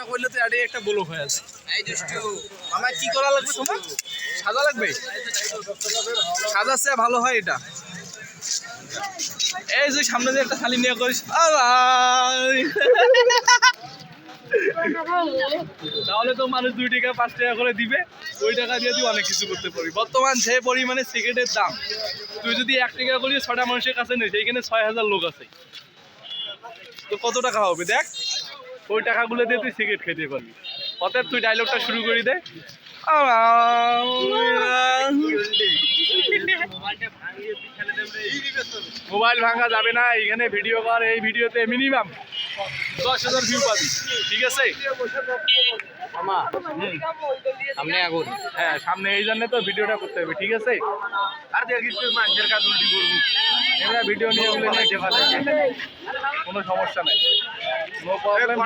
না করলে তো এটাই একটা ব্লক হয়ে আছে। আমার কি করা লাগবে তোমার? সাদা লাগবে? সাদা চেয়ে ভালো হয় এটা। এই যে সামনে যে একটা থালি নিয়ে করিস। তাহলে তো মানুষ দুই টাকা পাঁচ টাকা করে দিবে। ওই টাকা দিয়ে তুই অনেক কিছু করতে পারবি। বর্তমান যে পরিমাণে সিগারেটের দাম তুই যদি এক টাকা করি ছটা মানুষের কাছে নেই সেইখানে ছয় হাজার লোক আছে। তো কত টাকা হবে দেখ? ওই টাকাগুলো দিয়ে তুই সিগারেট খেতে পারবি। অতএব তুই ডায়লগটা শুরু করি দে। মোবাইল ভাঙা যাবে না এখানে ভিডিও কর, এই ভিডিওতে মিনিমাম দশ হাজার ভিউ পাবি, ঠিক আছে? সামনে আগুন। হ্যাঁ সামনে, এই জন্য তো ভিডিওটা করতে হবে, ঠিক আছে? আর দেখিস মানুষের কাজ উল্টি করবি। এবার ভিডিও নিয়ে ওগুলো নিয়ে কোনো সমস্যা নাই। নো? প্রবলেম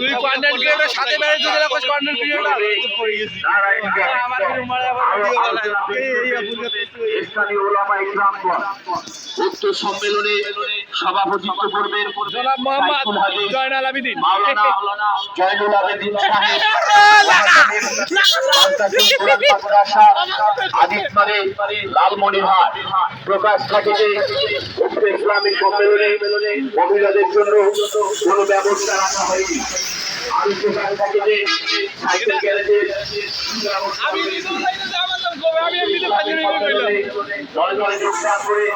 তুই কন্টেন্ট ক্রিয়েটর সাথে বেড়ে যদি কন্টেন্ট ক্রিয়েটর উক্ত সম্মেলনে সভাপতিত্ব করবেন জনাব মোহাম্মদ জয়নাল আবিদিন। মাওলানা জয়নুল আবেদিন সাহেব। আদিতমারে লালমনিরহাট প্রকাশ থাকে যে ইসলামী সম্মেলনে মহিলাদের জন্য কোনো ব্যবস্থা রাখা হয়নি আমি প্রকাশ থাকে যে সাইকেল গ্যারেজের আমি এমনিতে করে